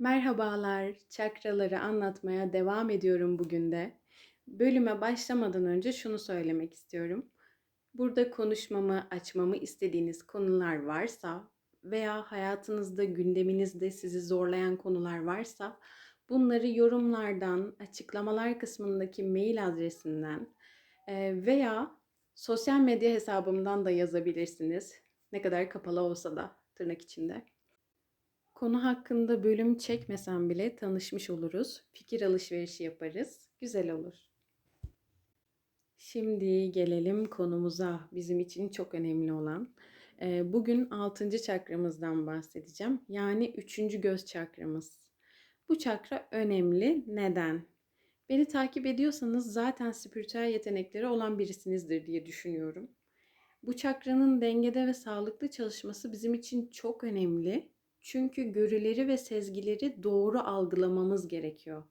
Merhabalar, çakraları anlatmaya devam ediyorum bugün de. Bölüme başlamadan önce şunu söylemek istiyorum. Burada konuşmamı, açmamı istediğiniz konular varsa veya hayatınızda, gündeminizde sizi zorlayan konular varsa bunları yorumlardan, açıklamalar kısmındaki mail adresinden e, veya sosyal medya hesabımdan da yazabilirsiniz. Ne kadar kapalı olsa da tırnak içinde. Konu hakkında bölüm çekmesem bile tanışmış oluruz. Fikir alışverişi yaparız. Güzel olur. Şimdi gelelim konumuza. Bizim için çok önemli olan. Ee, Bugün 6. çakramızdan bahsedeceğim. Yani 3. göz çakramız. Bu çakra önemli. Neden? Beni takip ediyorsanız zaten spiritüel yetenekleri olan birisinizdir diye düşünüyorum. Bu çakranın dengede ve sağlıklı çalışması bizim için çok önemli. Çünkü görüleri ve sezgileri doğru algılamamız gerekiyor.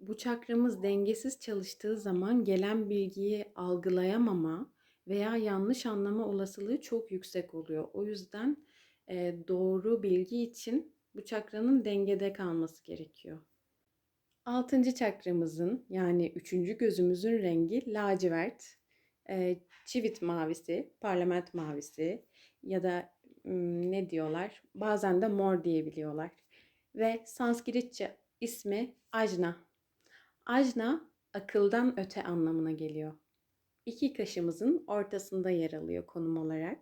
Bu çakramız dengesiz çalıştığı zaman gelen bilgiyi algılayamama veya yanlış anlama olasılığı çok yüksek oluyor. O yüzden e, doğru bilgi için bu çakranın dengede kalması gerekiyor. Altıncı çakramızın yani üçüncü gözümüzün rengi lacivert, e, çivit mavisi, parlament mavisi ya da ne diyorlar? Bazen de mor diyebiliyorlar. Ve Sanskritçe ismi Ajna. Ajna akıldan öte anlamına geliyor. İki kaşımızın ortasında yer alıyor konum olarak.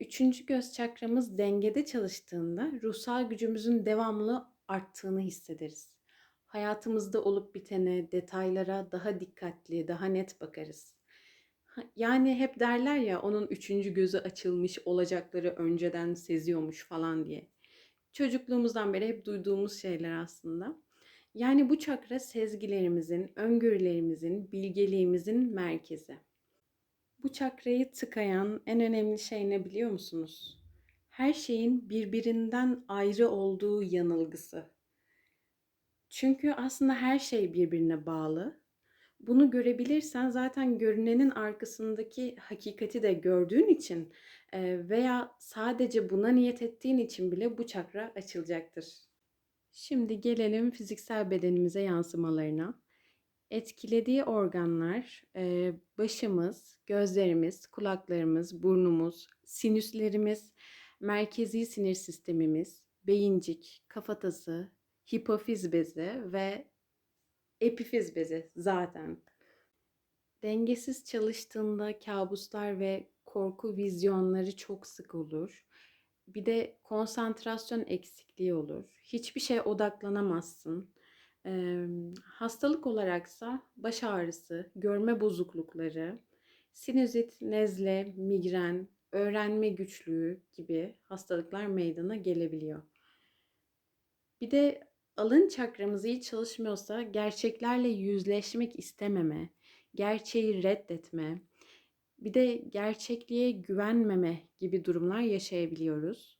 Üçüncü göz çakramız dengede çalıştığında ruhsal gücümüzün devamlı arttığını hissederiz. Hayatımızda olup bitene, detaylara daha dikkatli, daha net bakarız. Yani hep derler ya onun üçüncü gözü açılmış olacakları önceden seziyormuş falan diye. Çocukluğumuzdan beri hep duyduğumuz şeyler aslında. Yani bu çakra sezgilerimizin, öngörülerimizin, bilgeliğimizin merkezi. Bu çakrayı tıkayan en önemli şey ne biliyor musunuz? Her şeyin birbirinden ayrı olduğu yanılgısı. Çünkü aslında her şey birbirine bağlı. Bunu görebilirsen zaten görünenin arkasındaki hakikati de gördüğün için veya sadece buna niyet ettiğin için bile bu çakra açılacaktır. Şimdi gelelim fiziksel bedenimize yansımalarına. Etkilediği organlar başımız, gözlerimiz, kulaklarımız, burnumuz, sinüslerimiz, merkezi sinir sistemimiz, beyincik, kafatası, hipofiz bezi ve epifiz bezi zaten. Dengesiz çalıştığında kabuslar ve korku vizyonları çok sık olur. Bir de konsantrasyon eksikliği olur. Hiçbir şeye odaklanamazsın. Ee, hastalık olaraksa baş ağrısı, görme bozuklukları, sinüzit, nezle, migren, öğrenme güçlüğü gibi hastalıklar meydana gelebiliyor. Bir de alın çakramız iyi çalışmıyorsa gerçeklerle yüzleşmek istememe, gerçeği reddetme, bir de gerçekliğe güvenmeme gibi durumlar yaşayabiliyoruz.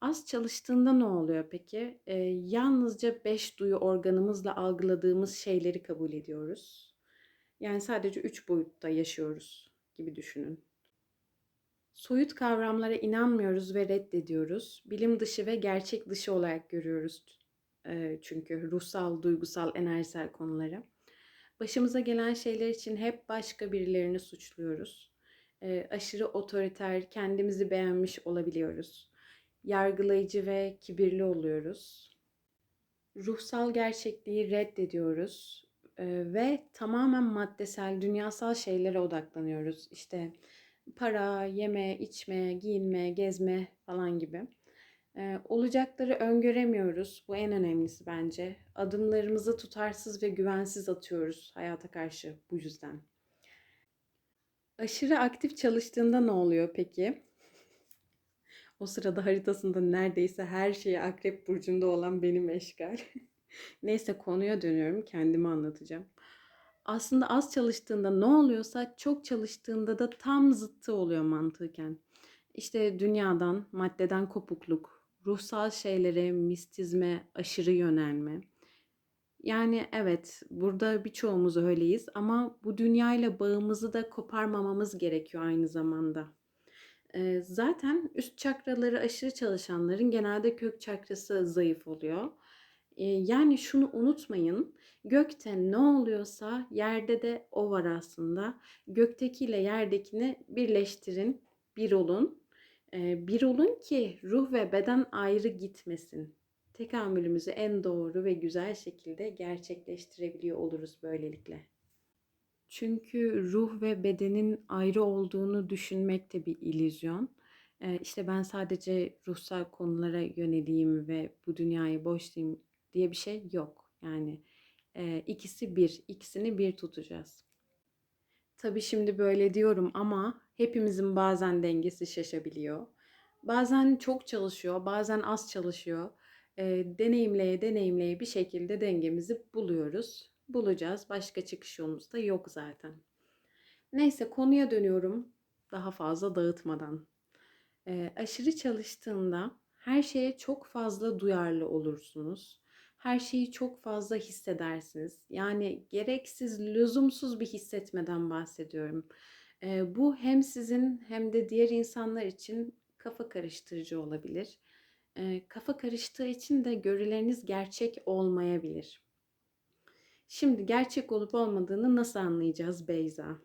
Az çalıştığında ne oluyor peki? Ee, yalnızca beş duyu organımızla algıladığımız şeyleri kabul ediyoruz. Yani sadece üç boyutta yaşıyoruz gibi düşünün. Soyut kavramlara inanmıyoruz ve reddediyoruz. Bilim dışı ve gerçek dışı olarak görüyoruz çünkü ruhsal, duygusal, enerjisel konuları. Başımıza gelen şeyler için hep başka birilerini suçluyoruz. Aşırı otoriter, kendimizi beğenmiş olabiliyoruz. Yargılayıcı ve kibirli oluyoruz. Ruhsal gerçekliği reddediyoruz ve tamamen maddesel, dünyasal şeylere odaklanıyoruz. İşte para, yeme, içme, giyinme, gezme falan gibi. Olacakları öngöremiyoruz. Bu en önemlisi bence. Adımlarımızı tutarsız ve güvensiz atıyoruz hayata karşı bu yüzden. Aşırı aktif çalıştığında ne oluyor peki? O sırada haritasında neredeyse her şeyi Akrep Burcu'nda olan benim eşgal. Neyse konuya dönüyorum. Kendimi anlatacağım. Aslında az çalıştığında ne oluyorsa çok çalıştığında da tam zıttı oluyor mantıken. İşte dünyadan, maddeden kopukluk, ruhsal şeylere, mistizme aşırı yönelme. Yani evet, burada birçoğumuz öyleyiz ama bu dünyayla bağımızı da koparmamamız gerekiyor aynı zamanda. Eee, zaten üst çakraları aşırı çalışanların genelde kök çakrası zayıf oluyor. Eee, yani şunu unutmayın, gökte ne oluyorsa yerde de o var aslında. Göktekiyle yerdekini birleştirin, bir olun. Bir olun ki ruh ve beden ayrı gitmesin. Tekamülümüzü en doğru ve güzel şekilde gerçekleştirebiliyor oluruz böylelikle. Çünkü ruh ve bedenin ayrı olduğunu düşünmek de bir illüzyon. Eee, işte ben sadece ruhsal konulara yöneleyim ve bu dünyayı boşlayayım diye bir şey yok. Yani ikisi bir, ikisini bir tutacağız. Tabii şimdi böyle diyorum ama hepimizin bazen dengesi şaşabiliyor. Bazen çok çalışıyor, bazen az çalışıyor. Eee, deneyimleye deneyimleye bir şekilde dengemizi buluyoruz. Bulacağız. Başka çıkış yolumuz da yok zaten. Neyse konuya dönüyorum. Daha fazla dağıtmadan. Eee, aşırı çalıştığında her şeye çok fazla duyarlı olursunuz. Her şeyi çok fazla hissedersiniz. Yani gereksiz, lüzumsuz bir hissetmeden bahsediyorum. Eee, bu hem sizin hem de diğer insanlar için kafa karıştırıcı olabilir. Eee, kafa karıştığı için de görüleriniz gerçek olmayabilir. Şimdi gerçek olup olmadığını nasıl anlayacağız Beyza?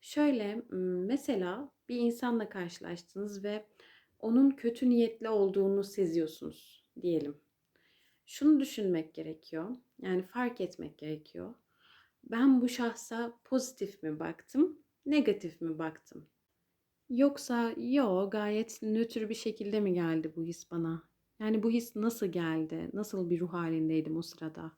Şöyle mesela bir insanla karşılaştınız ve onun kötü niyetli olduğunu seziyorsunuz diyelim. Şunu düşünmek gerekiyor. Yani fark etmek gerekiyor. Ben bu şahsa pozitif mi baktım, negatif mi baktım? Yoksa yo gayet nötr bir şekilde mi geldi bu his bana? Yani bu his nasıl geldi? Nasıl bir ruh halindeydim o sırada?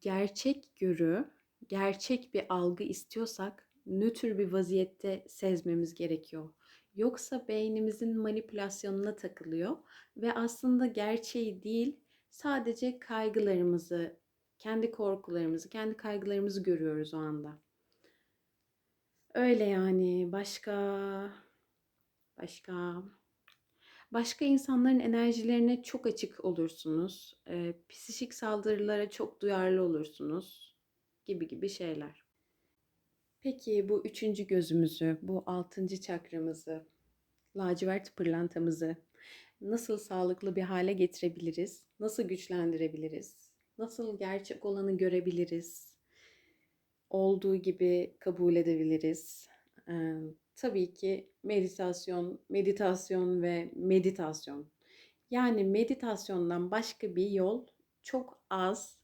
Gerçek görü, gerçek bir algı istiyorsak nötr bir vaziyette sezmemiz gerekiyor. Yoksa beynimizin manipülasyonuna takılıyor ve aslında gerçeği değil, sadece kaygılarımızı, kendi korkularımızı, kendi kaygılarımızı görüyoruz o anda. Öyle yani. Başka başka başka insanların enerjilerine çok açık olursunuz. E, psikik saldırılara çok duyarlı olursunuz gibi gibi şeyler. Peki bu üçüncü gözümüzü, bu altıncı çakramızı, lacivert pırlantamızı nasıl sağlıklı bir hale getirebiliriz? Nasıl güçlendirebiliriz? Nasıl gerçek olanı görebiliriz? Olduğu gibi kabul edebiliriz. Ee, tabii ki meditasyon, meditasyon ve meditasyon. Yani meditasyondan başka bir yol çok az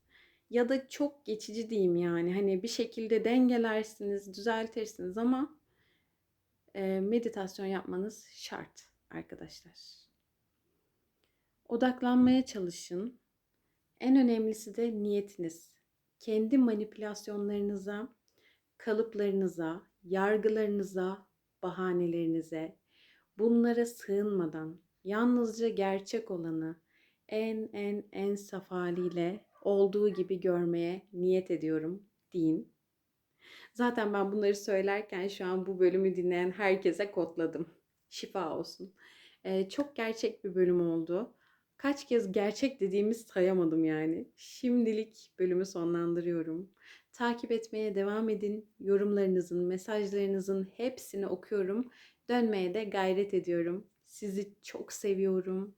ya da çok geçici diyeyim yani. Hani bir şekilde dengelersiniz, düzeltirsiniz ama meditasyon yapmanız şart arkadaşlar. Odaklanmaya çalışın. En önemlisi de niyetiniz. Kendi manipülasyonlarınıza, kalıplarınıza, yargılarınıza, bahanelerinize, bunlara sığınmadan yalnızca gerçek olanı en en en saf haliyle olduğu gibi görmeye niyet ediyorum deyin. Zaten ben bunları söylerken şu an bu bölümü dinleyen herkese kodladım. Şifa olsun. Ee, çok gerçek bir bölüm oldu. Kaç kez gerçek dediğimi sayamadım yani. Şimdilik bölümü sonlandırıyorum. Takip etmeye devam edin. Yorumlarınızın, mesajlarınızın hepsini okuyorum. Dönmeye de gayret ediyorum. Sizi çok seviyorum.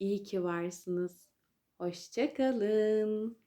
İyi ki varsınız. Hoşçakalın.